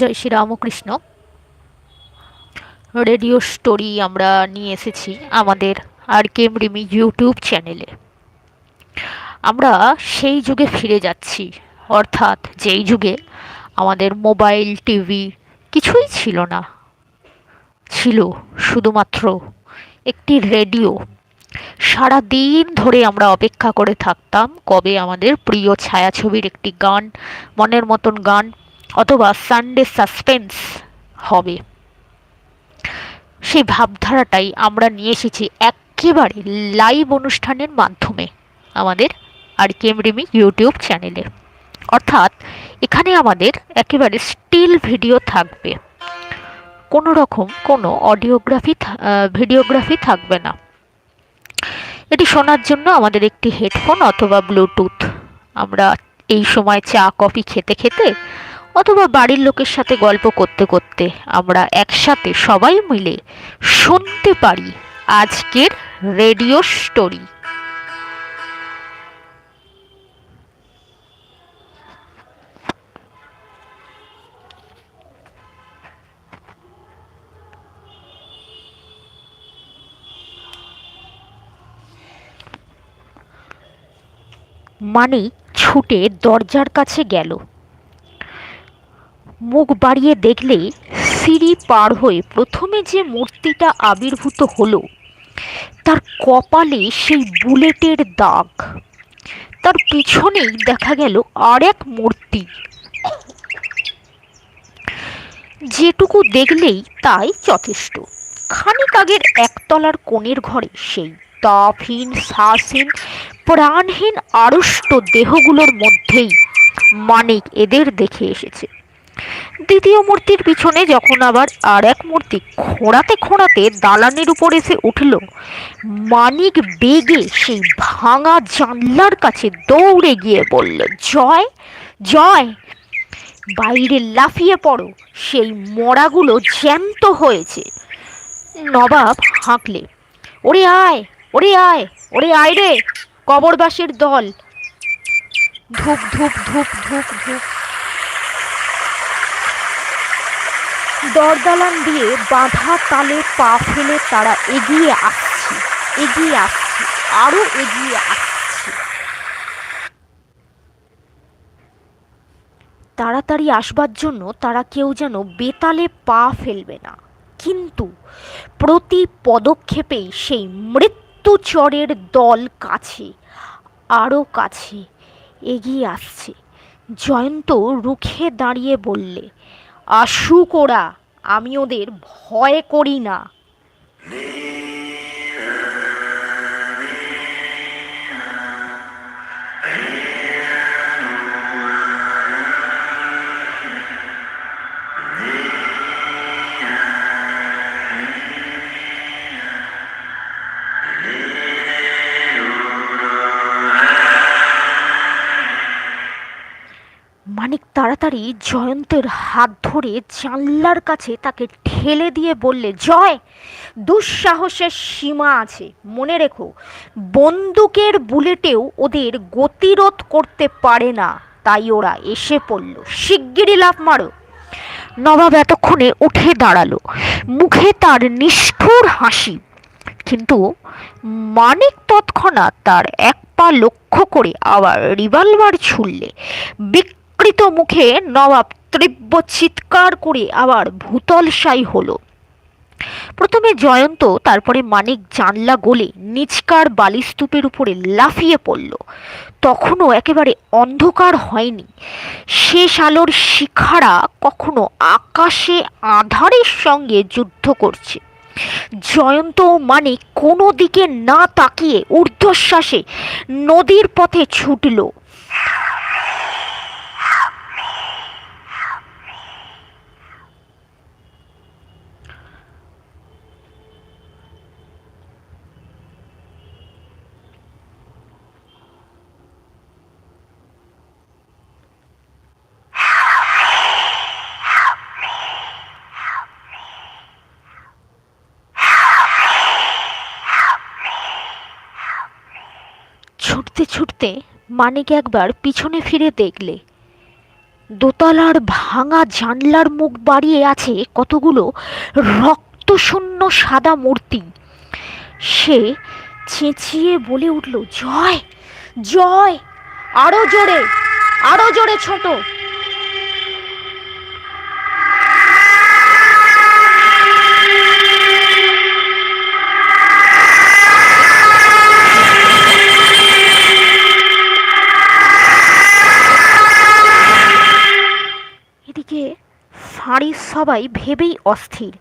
জয় Shri Ramakrishna. Radio story আমরা নিয়ে এসেছি আমাদের আর কেম রিমি ইউটিউব চ্যানেলে আমরা সেই যুগে ফিরে যাচ্ছি, অর্থাৎ যেই যুগে আমাদের মোবাইল টিভি কিছুই ছিল না। ছিল শুধুমাত্র একটি রেডিও সারা দিন ধরে আমরা অপেক্ষা করে থাকতাম কবে আমাদের প্রিয় ছায়াছবির একটি গান, মনের মতন গান অথবা সানডে সাসপেন্স হবে। সেই ভাবধারাটাই আমরা নিয়ে এসেছি একেবারে লাইভ অনুষ্ঠানের মাধ্যমে আমাদের আর কেমরিমি ইউটিউব চ্যানেলে অর্থাৎ এখানে আমাদের একেবারে স্টিল ভিডিও থাকবে। কোনো রকম কোনো অডিওগ্রাফি ভিডিওগ্রাফি থাকবে না। এটি শোনার জন্য আমাদের একটি হেডফোন অথবা ব্লুটুথ আমরা এই সময় চা, কফি খেতে খেতে অথবা বাড়ির লোকের সাথে গল্প করতে করতে আমরা একসাথে সবাই মিলে শুনতে পারি আজকের রেডিও স্টোরি। মানে ছুটে দরজার কাছে গেল। মুখ বাড়িয়ে দেখলে সিঁড়ি পার হয়ে প্রথমে যে মূর্তিটা আবির্ভূত হলো, তার কপালে সেই বুলেটের দাগ। তার পিছনেই দেখা গেল আর এক মূর্তি। যেটুকু দেখলেই তাই যথেষ্ট। খানিক আগের একতলার কোণের ঘরে সেই তাপহীন শ্বাসহীন প্রাণহীন আড়ষ্ট দেহগুলোর মধ্যেই মানিক এদের দেখে এসেছে। দ্বিতীয় মূর্তির পিছনে যখন আবার আর এক মূর্তি খোঁড়াতে খোঁড়াতে দালানের উপর এসে উঠল, মানিক বেগে সেই ভাঙা জানলার কাছে দৌড়ে গিয়ে বলল, জয় জয়, বাইরে লাফিয়ে পড়ো, সেই মরাগুলো জ্যান্ত হয়েছে। নবাব হাঁকলে, ওরে আয় ওরে আয় ওরে আয় রে, কবরবাসের দল। ধূপ ধূপ ধূপ ধূপ ধূপ দরদালান দিয়ে বাঁধা তালে পা ফেলে তারা এগিয়ে আসছে এগিয়ে আসছে, আরও এগিয়ে আসছে। তাড়াতাড়ি আসবার জন্য তারা কেউ যেন বেতালে পা ফেলবে না। কিন্তু প্রতি পদক্ষেপেই সেই মৃত্যুচরের দল কাছে আরও কাছে এগিয়ে আসছে। জয়ন্ত রুখে দাঁড়িয়ে বললে আসুক ওরা আমি ওদের ভয় করি না। তাড়াতাড়ি জয়ন্তের হাত ধরে জানলার কাছে তাকে ঠেলে দিয়ে বললে, জয়, দুঃসাহসের সীমা আছে। মনে রেখো, বন্দুকের বুলেটেও ওদের গতিরোধ করতে পারে না। তাই ওরা এসে পড়ল। শিগগিরই লাফ মারো। নবাব এতক্ষণে উঠে দাঁড়াল। মুখে তার নিষ্ঠুর হাসি। কিন্তু মানিক তৎক্ষণাৎ তার এক পা লক্ষ্য করে আবার রিভলভার ছুড়লে। বিকৃত মুখে নবাব তীব্র চিৎকার করে আবার ভূতলসাই হলো। প্রথমে জয়ন্ত, তারপরে মানিক জানলা গলে নিচকার বালিস্তূপের উপরে লাফিয়ে পড়ল। তখনও একেবারে অন্ধকার হয়নি। শেষ আলোর শিখারা কখনো আকাশে আধারের সঙ্গে যুদ্ধ করছে। জয়ন্ত মানে কোনো দিকে না তাকিয়ে ঊর্ধ্বশ্বাসে নদীর পথে ছুটল। ছুটতে মানিক একবার পিছনে ফিরে দেখলে। দোতলার ভাঙা জানলার মুখ বাড়িয়ে আছে কতগুলো রক্তশূন্য সাদা মূর্তি। সে চেঁচিয়ে বলে উঠল, জয় জয়, আরও জোরে আরও জোরে ছোট। সবাই ভেবেই অস্থির।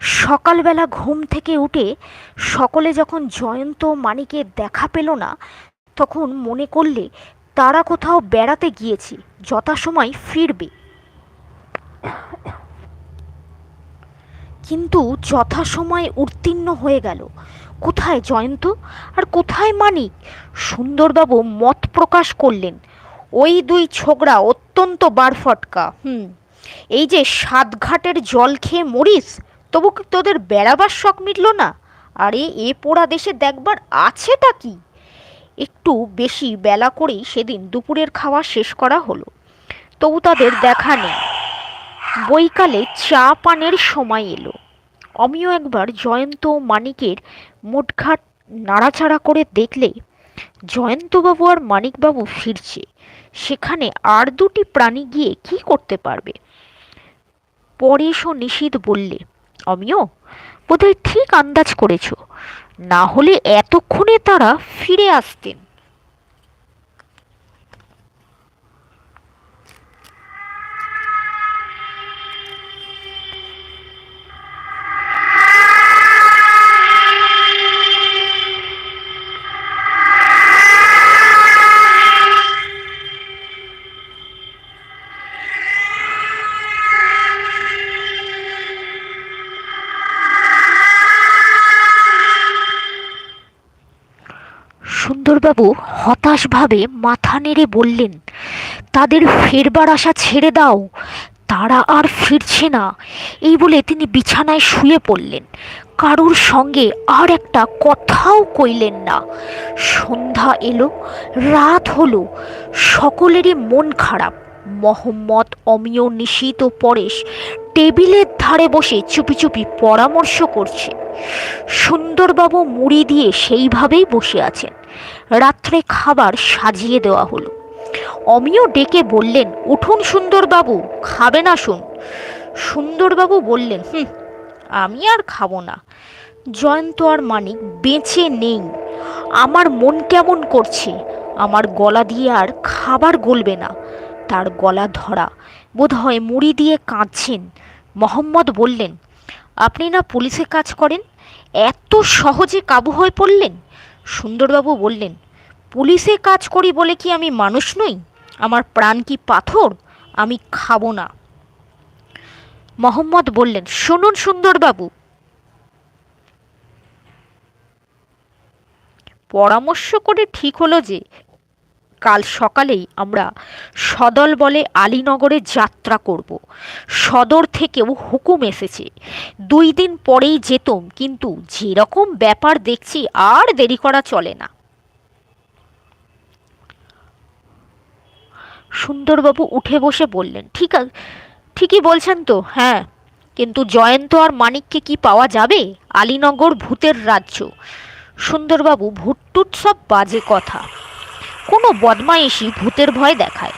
সকালবেলা ঘুম থেকে উঠে সকলে যখন জয়ন্ত মানিকে দেখা পেল না, তখন মনে করলে তারা কোথাও বেড়াতে গিয়েছে, যথাসময় ফিরবে। কিন্তু যথাসময় উত্তীর্ণ হয়ে গেল। কোথায় জয়ন্ত? আর কোথায় মানিক? সুন্দরবাবু মত প্রকাশ করলেন, ওই দুই ছোকরা অত্যন্ত বারফটকা, হুম। এই যে সাতঘাটের জল খেয়ে মরিস, তবু তোদের বেড়াবার শখ মিটল না? আরে, এ পোড়া দেশে দেখবার আছেটা কি? একটু বেশি বেলা করেই সেদিন দুপুরের খাওয়া শেষ করা হলো। তবু তাদের দেখা নেই। বৈকালে চা পানের সময় এলো। অমিও একবার জয়ন্ত মানিকের মুঠঘাট নাড়াচাড়া করে দেখলে জয়ন্তবাবু আর মানিকবাবু ফিরছে। সেখানে আর দুটি প্রাণী গিয়ে কি করতে পারবে? পরেশ নিশীত বললে অমিয় বোধহয় ঠিক আন্দাজ করেছ। না হলে এতক্ষণে তারা ফিরে আসতেন। সুন্দরবাবু হতাশভাবে মাথা নেড়ে বললেন, তাদের ফেরবার আশা ছেড়ে দাও, তারা আর ফিরছে না। এই বলে তিনি বিছানায় শুয়ে পড়লেন। কারুর সঙ্গে আর একটা কথাও কইলেন না। সন্ধ্যা এলো, রাত হলো, সকলেরই মন খারাপ। মোহাম্মদ অমিয় নিশীত ও পরেশ টেবিলের ধারে বসে চুপি চুপি পরামর্শ করছে। সুন্দরবাবু মুড়ি দিয়ে সেইভাবেই বসে আছেন। রাত্রে খাবার সাজিয়ে দেওয়া হলো। অমিয় ডেকে বললেন, উঠুন সুন্দরবাবু, খাবে না শুন। সুন্দরবাবু বললেন, হুম, আমি আর খাব না। জয়ন্ত আর মানিক বেঁচে নেই। আমার মন কেমন করছে? আমার গলা দিয়ে আর খাবার গলবে না। তার গলা ধরা। বোধহয় মুড়ি দিয়ে কাঁদছেন। মোহাম্মদ বললেন, আপনি না পুলিশে কাজ করেন? এত সহজে কাবু হয়ে পড়লেন? সুন্দরবাবু বললেন, পুলিশে কাজ করি বলে কি আমি মানুষ নই? আমার প্রাণ কি পাথর? আমি খাব না। মোহাম্মদ বললেন, শুনুন সুন্দরবাবু। পরামর্শ করে ঠিক হলো যে কাল সকালেই আমরা সদল বলে আলীনগরে যাত্রা করব। সদর থেকেও হুকুম এসেছে। দুই দিন পরেই যেতম, কিন্তু যেরকম ব্যাপার দেখছি আর দেরি করা চলে না। সুন্দরবাবু উঠে বসে বললেন, ঠিক আছে ঠিকই বলছেন তো হ্যাঁ কিন্তু জয়ন্ত আর মানিককে কি পাওয়া যাবে? আলীনগর ভূতের রাজ্য। সুন্দরবাবু ভুটটুট সব বাজে কথা। কোনো বদমাইশি ভূতের ভয় দেখায়।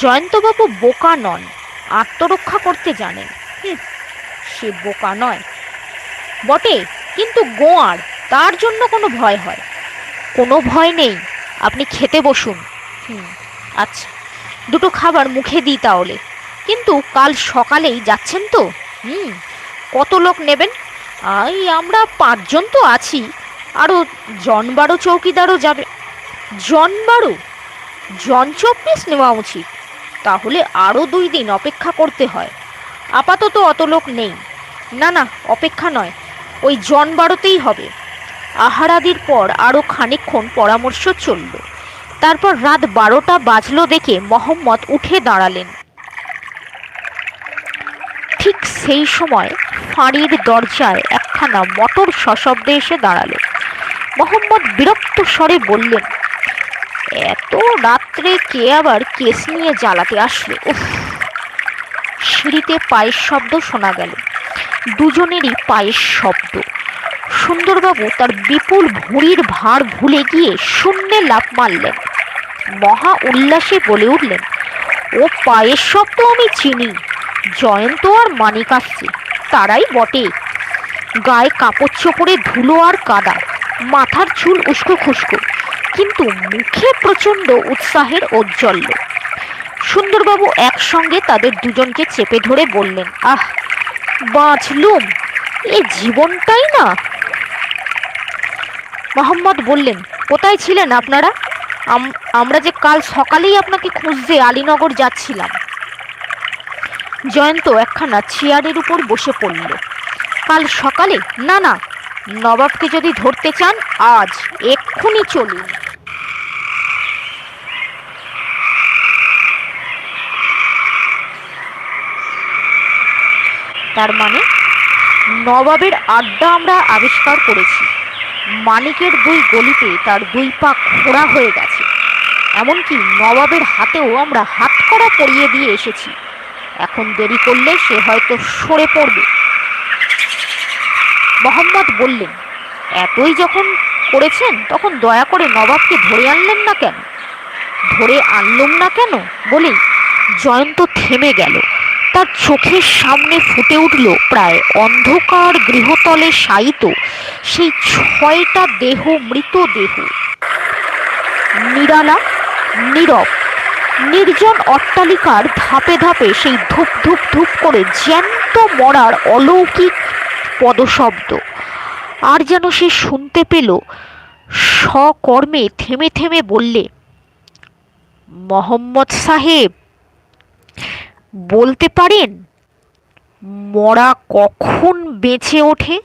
জয়ন্তবাবু বোকা নন, আত্মরক্ষা করতে জানেন। সে বোকা নয়। বটে, কিন্তু গোয়ার, তার জন্য কোনো ভয় হয়। কোনো ভয় নেই, আপনি খেতে বসুন। হুম আচ্ছা দুটো খাবার মুখে দিই তাহলে। কিন্তু কাল সকালেই যাচ্ছেন তো? হুম কত লোক নেবেন? এই আমরা পাঁচজন তো আছি। আরও জন বারো চৌকিদারও যাবে। জন বারো জন চব্বিশ নেওয়া উচিত। তাহলে আরও দুই দিন অপেক্ষা করতে হয়। আপাতত অত লোক নেই। না না, অপেক্ষা নয়, ওই জন বারোতেই হবে। আহারাদির পর আরও খানিকক্ষণ পরামর্শ চলল। তারপর রাত বারোটা বাজলো দেখে মোহাম্মদ উঠে দাঁড়ালেন। ঠিক সেই সময় ফাঁড়ির দরজায় একখানা মটর সশব্দে এসে দাঁড়াল। মোহাম্মদ বিরক্ত স্বরে বললেন এত রাত্রে কে আবার কেস নিয়ে জ্বালাতে আসলে উফ। সিঁড়িতে পায়ের শব্দ শোনা গেল। দুজনেরই পায়ের শব্দ। সুন্দরবাবু তার বিপুল ভুঁড়ির ভার ভুলে গিয়ে শূন্যে লাফ মারলেন। মহা উল্লাসে বলে উঠলেন, ও পায়ের শব্দ আমি চিনি। জয়ন্ত আর মানিক আসছে। তারাই বটে। গায়ে কাপড় চোপড়ে ধুলো আর কাদা। মাথার চুল উস্কো খুস্কো। কিন্তু মুখে প্রচণ্ড উৎসাহের ঔজ্জ্বল্য। সুন্দরবাবু একসঙ্গে তাদের দুজনকে চেপে ধরে বললেন, আহ, বাঁচলুম, এ জীবনটাই না? মোহাম্মদ বললেন, কোথায় ছিলেন আপনারা? আম- আমরা যে কাল সকালেই আপনাকে খুঁজতে আলীনগর যাচ্ছিলাম। জয়ন্ত একখানা চেয়ারের উপর বসে পড়ল। কাল সকালে, না না, নবাবকে যদি ধরতে চান, আজ এক্ষুনি চলুন। তার মানে নবাবের আড্ডা আমরা আবিষ্কার করেছি। মানিকের দুই গলিতে তার দুই পা খোড়া হয়ে গেছে। এমনকি নবাবের হাতেও আমরা হাত করা পরিয়ে দিয়ে এসেছি। এখন দেরি করলে সে হয়তো সরে পড়বে। মোহাম্মদ বললেন, এতই যখন করেছেন, তখন দয়া করে নবাবকে ধরে আনলেন না কেন? ধরে আনলুম না কেন? বলেই জয়ন্ত থেমে গেল। তার চোখের সামনে ফুটে উঠল প্রায় অন্ধকার গৃহতলে শায়িত সেই ছয়টা দেহ, মৃত দেহ। নিরালা, নীরব, নির্জন অট্টালিকার ধাপে ধাপে সেই ধূপ ধূপ ধূপ করে জ্যান্ত মরার অলৌকিক পদশব্দ। আর যেন সে শুনতে পেল সকর্মে থেমে থেমে বললে, মোহাম্মদ সাহেব বলতে পারেন? মরা কখন বেঁচে ওঠে?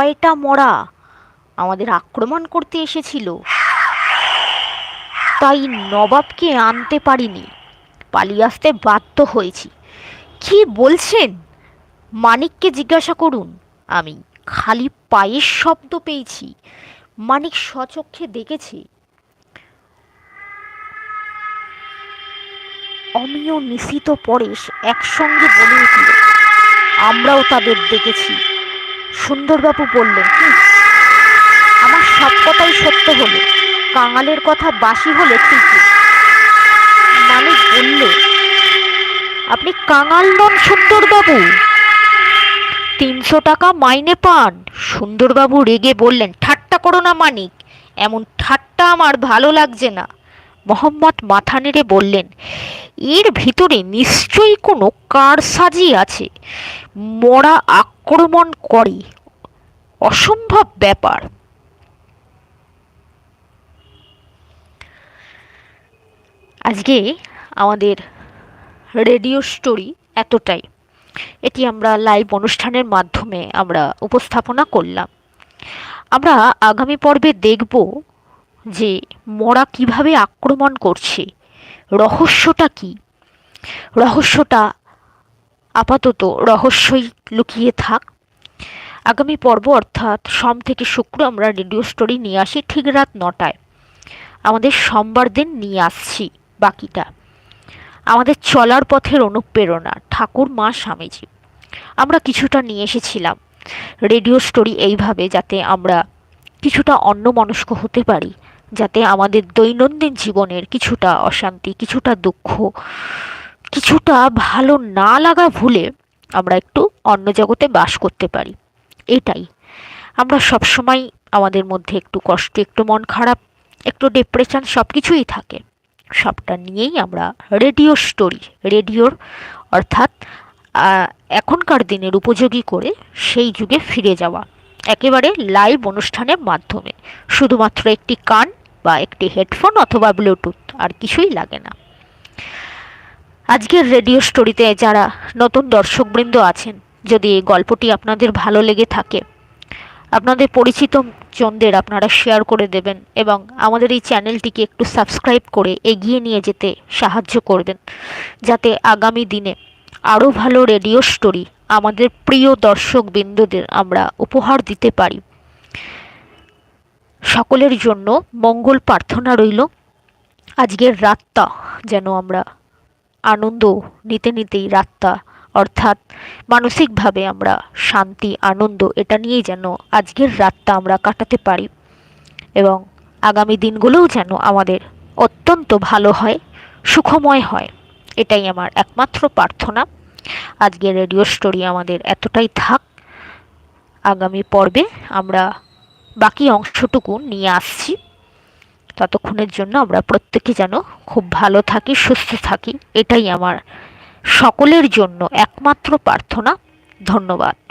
ছয়টা মরা আমাদের আক্রমণ করতে এসেছিল। তাই নবাবকে আনতে পারিনি। পালিয়ে আসতে বাধ্য হয়েছি। কি বলছেন? মানিককে জিজ্ঞাসা করুন। আমি খালি পায়ের শব্দ পেয়েছি। মানিক সচক্ষে দেখেছে। অমিয় নিশিত পরেশ একসঙ্গে বলে উঠল, আমরাও তাদের দেখেছি। সুন্দরবাবু বললেন "হুঁ, আমার সব কথাই সত্য হলো। কাঙালের কথা বাসি হলে ঠিকই। মানিক বললে আপনি কাঙাল নন সুন্দরবাবু। তিনশো টাকা মাইনে পান। সুন্দরবাবু রেগে বললেন ঠাট্টা করো না মানিক এমন ঠাট্টা আমার ভালো লাগছে না। মোহাম্মদ মাথা নেড়ে বললেন এর ভিতরে নিশ্চয়ই কোনো কার সাজি আছে। মরা আক্রমণ করে, অসম্ভব ব্যাপার। আজকে আমাদের রেডিও স্টোরি এতটাই। এটি আমরা লাইভ অনুষ্ঠানের মাধ্যমে আমরা উপস্থাপনা করলাম। আমরা আগামী পর্বে দেখব যে মরা কীভাবে আক্রমণ করছে, রহস্যটা কি? রহস্যটা আপাতত রহস্যই লুকিয়ে থাক। আগামী পর্ব অর্থাৎ সোম থেকে শুক্র আমরা রেডিও স্টোরি নিয়ে আসি ঠিক রাত নটায়। আমাদের সোমবার দিন নিয়ে আসছি বাকিটা। আমাদের চলার পথের অনুপ্রেরণা, ঠাকুর, মা, স্বামীজি। আমরা কিছুটা নিয়ে এসেছিলাম রেডিও স্টোরি এইভাবে যাতে আমরা কিছুটা অন্যমনস্ক হতে পারি, যাতে আমাদের দৈনন্দিন জীবনের কিছুটা অশান্তি, কিছুটা দুঃখ কিছুটা ভালো না লাগা ভুলে আমরা একটু অন্য জগতে বাস করতে পারি। এটাই। আমরা সবসময় আমাদের মধ্যে একটু কষ্ট, একটু মন খারাপ, একটু ডিপ্রেশন সব কিছুই থাকে। সবটা নিয়েই আমরা রেডিও স্টোরি রেডিওর অর্থাৎ এখনকার দিনের উপযোগী করে সেই যুগে ফিরে যাওয়া। একেবারে লাইভ অনুষ্ঠানের মাধ্যমে। শুধুমাত্র একটি কান বা একটি হেডফোন অথবা ব্লুটুথ আর কিছুই লাগে না। আজকের রেডিও স্টোরিতে যারা নতুন দর্শকবৃন্দ আছেন, যদি এই গল্পটি আপনাদের ভালো লেগে থাকে, আপনাদের পরিচিত জনদের আপনারা শেয়ার করে দেবেন এবং আমাদের এই চ্যানেলটিকে একটু সাবস্ক্রাইব করে এগিয়ে নিয়ে যেতে সাহায্য করবেন, যাতে আগামী দিনে আরও ভালো রেডিও স্টোরি আমাদের প্রিয় দর্শকবৃন্দদের আমরা উপহার দিতে পারি। সকলের জন্য মঙ্গল প্রার্থনা রইল। আজকের রাতটা যেন আমরা আনন্দ নিতে নিতেই রাতটা, অর্থাৎ মানসিকভাবে আমরা শান্তি, আনন্দ, এটা নিয়েই যেন আজকের রাতটা আমরা কাটাতে পারি। এবং আগামী দিনগুলোও যেন আমাদের অত্যন্ত ভালো হয়, সুখময় হয়, এটাই আমার একমাত্র প্রার্থনা। আজকের রেডিও স্টোরি আমাদের এতটাই থাক। আগামী পর্বে আমরা বাকি অংশটুকু নিয়ে আসছি। ততক্ষণের জন্য আমরা প্রত্যেকে যেন খুব ভালো থাকি, সুস্থ থাকি, এটাই আমার সকলের জন্য একমাত্র প্রার্থনা। ধন্যবাদ।